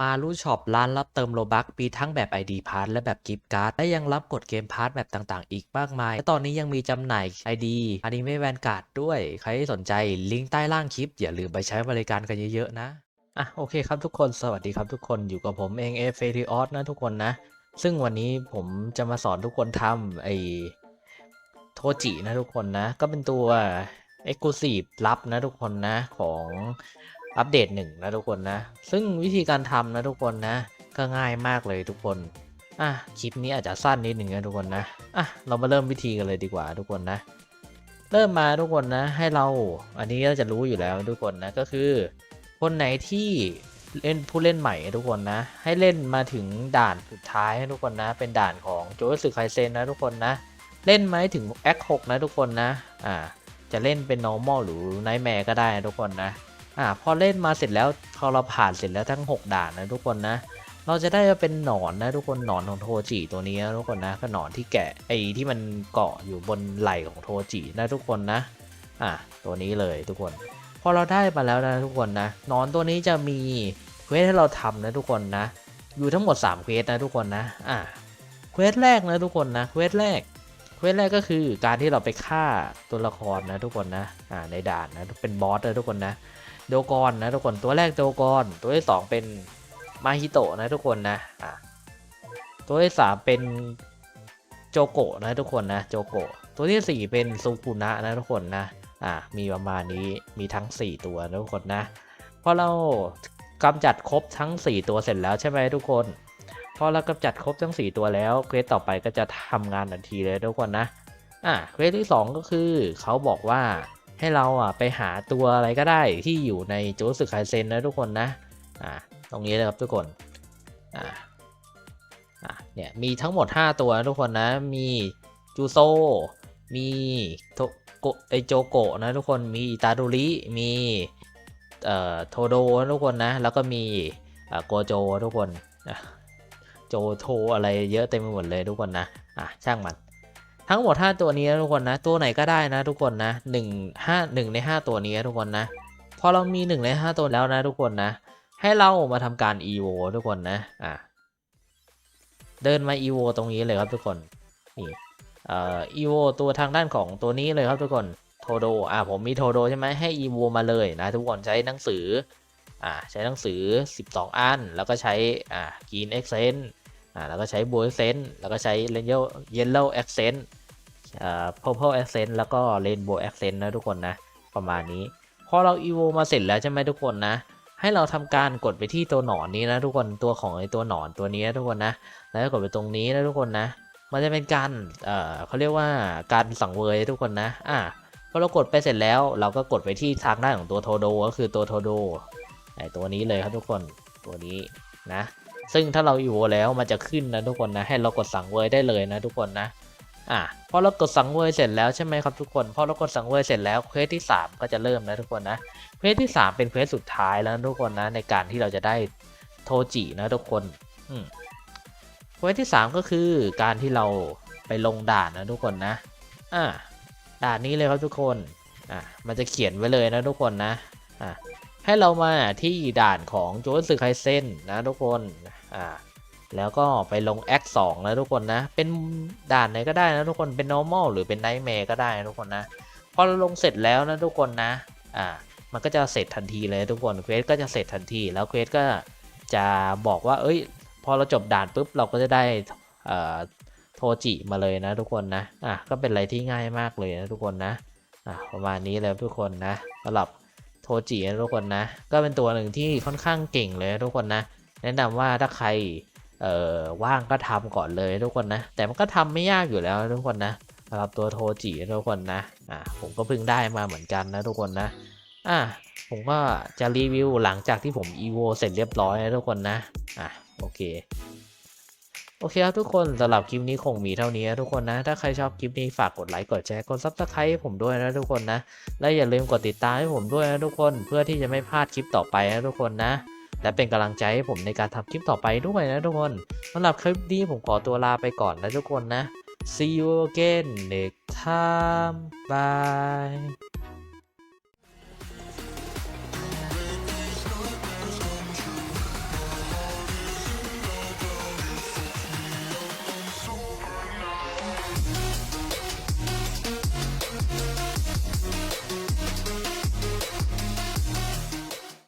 มารูช็อปร้านรับเติมโลบักมีทั้งแบบ ID p a s s และแบบกิฟต์การ์ดและยังรับกดเกมพาร์ทแบบต่างๆ อีกมากมาย และตอนนี้ยังมีจำหน่าย ID อนิเมะแวนการ์ดด้วย ใครที่สนใจลิงก์ใต้ล่างคลิป อย่าลืมไปใช้บริการกันเยอะๆ นะอะโอเคครับทุกคนสวัสดีครับทุกคนอยู่กับผมเองเอฟเฟริออสนะทุกคนนะ ซึ่งวันนี้ผมจะมาสอนทุกคนทำไอโทจินะทุกคนนะ ก็เป็นตัว Exclusive ลับนะทุกคนนะของ อัปเดตหนึ่งนะทุกคนนะ ซึ่งวิธีการทำนะทุกคนนะ ก็ง่ายมากเลยทุกคนอะคลิปนี้อาจจะสั้นนิดหนึ่งนะทุกคนนะอะเรามาเริ่มวิธีกันเลยดีกว่าทุกคนนะ เริ่มมาทุกคนนะ ให้เราอันนี้เราจะรู้อยู่แล้วทุกคนนะก็คือ คนไหนที่เล่นผู้เล่นใหม่ทุกคนนะ ให้เล่นมาถึงด่านสุดท้ายทุกคนนะ เป็นด่านของโจสึไคเซนนะทุกคนนะ เล่นมาให้ถึงแอค6นะทุกคนนะอ่าจะเล่นเป็น normal หรือ nightmare ก็ได้ทุกคนนะ อ่าพอเล่นมาเสร็จแล้วพอเราผ่านเสร็จแล้วทั้ง 6 ด่านนะทุกคนนะ เราจะได้เป็นหนอนนะทุกคนหนอนของโทจิตัวนี้นะทุกคนนะก็หนอนที่แกะไอ้ที่มันเกาะอยู่บนไหล่ของโทจินะทุกคนนะอ่าตัวนี้เลยทุกคน พอเราได้มาแล้วนะทุกคนนะหนอนตัวนี้จะมีเควสให้เราทำนะทุกคนนะ อยู่ทั้งหมด3เควสนะทุกคนนะอ่าเควสแรกนะทุกคนนะเควสแรกเควสแรกก็คือการที่เราไปฆ่าตัวละครนะทุกคนนะอ่าในด่านนะเป็นบอสนะทุกคนนะ โดกอนนะทุกคนตัวแรกโดกอนตัวที่สองเป็นมาฮิโตะนะทุกคนนะอ่าตัวที่สามเป็นโจโกะนะทุกคนนะโจโกะตัวที่สี่เป็นซูกุนะนะทุกคนนะอ่ามีประมาณนี้มีทั้ง4ตัวนะทุกคนนะพอเรากำจัดครบทั้ง4ตัวเสร็จแล้วใช่ไหมทุกคนพอเรากำจัดครบทั้ง4ตัวแล้วเควสต่อไปก็จะทำงานทันทีเลยทุกคนนะอ่าเควสที่2ก็คือเขาบอกว่า ให้เราอะไปหาตัวอะไรก็ได้ที่อยู่ในโจสึไคเซนนะทุกคนนะอ่าตรงนี้เลยครับทุกคนอ่าอ่าเนี่ยมีทั้งหมด 5 ตัวนะทุกคนนะมีจูโซมีโทโกไอโจโกะนะทุกคนมีตาดูริมีเอ่อโทโดนะทุกคนนะแล้วก็มีอ่าโกโจทุกคนอะโจโทอะไรเยอะเต็มไปหมดเลยทุกคนนะอะช่างมัน ทั้งหมด 5 ตัวนี้นะทุกคนนะ ตัวไหนก็ได้นะทุกคนนะ1 5 1ใน 5 ตัวนี้นะทุกคนนะ พอเรามี 1 ใน 5 ตัวแล้วนะทุกคนนะ ให้เรามาทำการ EVO ทุกคนนะ อะ เดินมา EVO ตรงนี้เลยครับทุกคน นี่เอ่อ EVO ตัวทางด้านของตัวนี้เลยครับทุกคน โทโด อ่าผมมีโทโดใช่ไหมให้ EVO มาเลยนะทุกคนใช้หนังสือ อ่า ใช้หนังสือ 12 อัน แล้วก็ใช้ อ่า Green Accent อ่า แล้วก็ใช้ Blue Accent แล้วก็ใช้ Yellow Yellow Accent Purple Accent แล้วก็ Rainbow Accent นะทุกคนนะ ประมาณนี้ พอเรา EVO มาเสร็จแล้วใช่ไหมทุกคนนะ ให้เราทำการกดไปที่ตัวหนอนนี้นะทุกคนตัวของไอตัวหนอนตัวนี้นะทุกคนนะ แล้วกดไปตรงนี้นะทุกคนนะ มันจะเป็นการเอ่อเขาเรียกว่าการสังเวยทุกคนนะ อะพอเรากดไปเสร็จแล้วเราก็กดไปที่ทางด้านของตัวโทโดก็คือตัวโทโดไอตัวนี้เลยครับทุกคนตัวนี้นะ ซึ่งถ้าเราอยู่แล้วมันจะขึ้นนะทุกคนนะ ให้เรากดสังเวยได้เลยนะทุกคนนะ อะพอเรากดสังเวยเสร็จแล้วใช่ไหมครับทุกคนพอเรากดสังเวยเสร็จแล้วเควสที่ 3 ก็จะเริ่มนะทุกคนนะเควสที่ 3 เป็นเควสสุดท้ายแล้วทุกคนนะในการที่เราจะได้โทจินะทุกคนอืมเควสที่ 3 ก็คือการที่เราไปลงด่านนะทุกคนนะอ่าด่านนี้เลยครับทุกคนอ่ามันจะเขียนไว้เลยนะทุกคนนะอ่าให้เรามาที่ด่านของโจสึไคเซนนะทุกคนอ่า แล้วก็ไปลงแอคสองนะทุกคนนะ เป็นด่านไหนก็ได้นะทุกคนเป็น normal หรือเป็น nightmare ก็ได้นะทุกคนนะ พอเราลงเสร็จแล้วนะทุกคนนะ อ่า มันก็จะเสร็จทันทีเลยทุกคนเควสก็จะเสร็จทันที แล้วเควสก็จะบอกว่า เอ้ย พอเราจบด่านปุ๊บเราก็จะได้อ่อโทจิมาเลยนะทุกคนนะ อะ ก็เป็นอะไรที่ง่ายมากเลยนะทุกคนนะ อะ ประมาณนี้เลยทุกคนนะสำหรับโทจินะทุกคนนะ ก็เป็นตัวหนึ่งที่ค่อนข้างเก่งเลยนะทุกคนนะ แนะนำว่าถ้าใคร เอ่อว่างก็ทำก่อนเลยทุกคนนะ แต่มันก็ทำไม่ยากอยู่แล้วทุกคนนะสำหรับตัวโทจิทุกคนนะอะผมก็เพิ่งได้มาเหมือนกันนะทุกคนนะอะผมก็จะรีวิวหลังจากที่ผม EVO เสร็จเรียบร้อยนะทุกคนนะอะโอเคโอเคครับทุกคนสำหรับคลิปนี้คงมีเท่านี้นะทุกคนนะ ถ้าใครชอบคลิปนี้ฝากกดไลค์กดแชร์กดซับสไครต์ให้ผมด้วยนะทุกคนนะ และอย่าลืมกดติดตามให้ผมด้วยนะทุกคนเพื่อที่จะไม่พลาดคลิปต่อไปนะทุกคนนะ และเป็นกำลังใจให้ผมในการทำคลิปต่อไปด้วยนะทุกคนสำหรับคลิปนี้ผมขอตัวลาไปก่อนนะทุกคนนะ see you again next time bye